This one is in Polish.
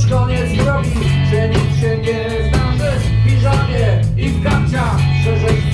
już koniec drogi, że nic się nie zdarzy. W piżamie i w kapciach, szerzej